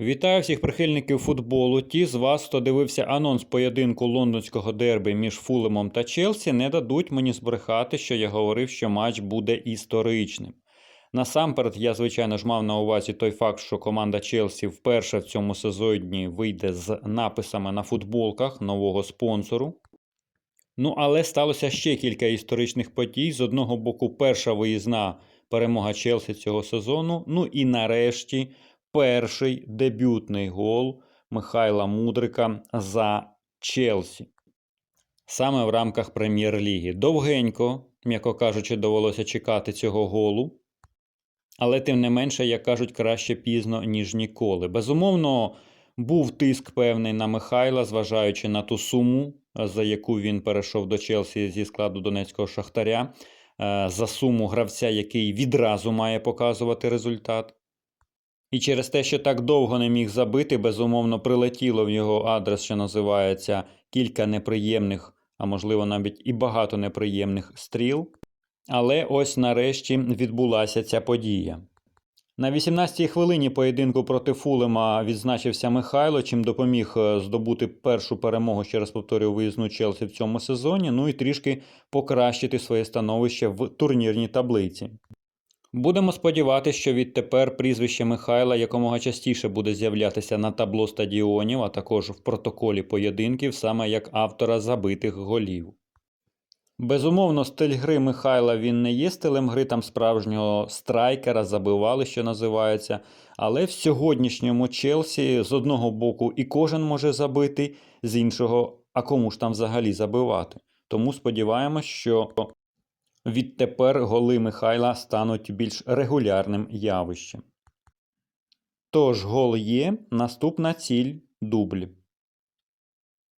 Вітаю всіх прихильників футболу. Ті з вас, хто дивився анонс поєдинку лондонського дерби між Фулемом та Челсі, не дадуть мені збрехати, що я говорив, що матч буде історичним. Насамперед, я, звичайно ж, мав на увазі той факт, що команда Челсі вперше в цьому сезоні вийде з написами на футболках нового спонсору. Ну, але сталося ще кілька історичних подій. З одного боку, перша виїзна перемога Челсі цього сезону. Ну і нарешті перший дебютний гол Михайла Мудрика за Челсі. Саме в рамках Прем'єр-ліги. Довгенько, м'яко кажучи, довелося чекати цього голу. Але тим не менше, як кажуть, краще пізно, ніж ніколи. Безумовно, був тиск певний на Михайла, зважаючи на ту суму, за яку він перейшов до Челсі зі складу Донецького Шахтаря, е, за суму гравця, який відразу має показувати результат. І через те, що так довго не міг забити, безумовно, прилетіло в його адрес, що називається кілька неприємних, а можливо навіть і багато неприємних стріл. Але ось нарешті відбулася ця подія. На 18-й хвилині поєдинку проти Фулема відзначився Михайло, чим допоміг е, здобути першу перемогу, ще раз повторюю, виїзну Челсі в цьому сезоні, ну і трішки покращити своє становище в турнірній таблиці. Будемо сподіватися, що відтепер прізвище Михайла якомога частіше буде з'являтися на табло стадіонів, а також в протоколі поєдинків, саме як автора забитих голів. Безумовно, стиль гри Михайла він не є стилем гри там справжнього страйкера, забивали, що називається. Але в сьогоднішньому Челсі з одного боку і кожен може забити, з іншого, а кому ж там взагалі забивати. Тому сподіваємось, що відтепер голи Михайла стануть більш регулярним явищем. Тож гол є, наступна ціль дубль.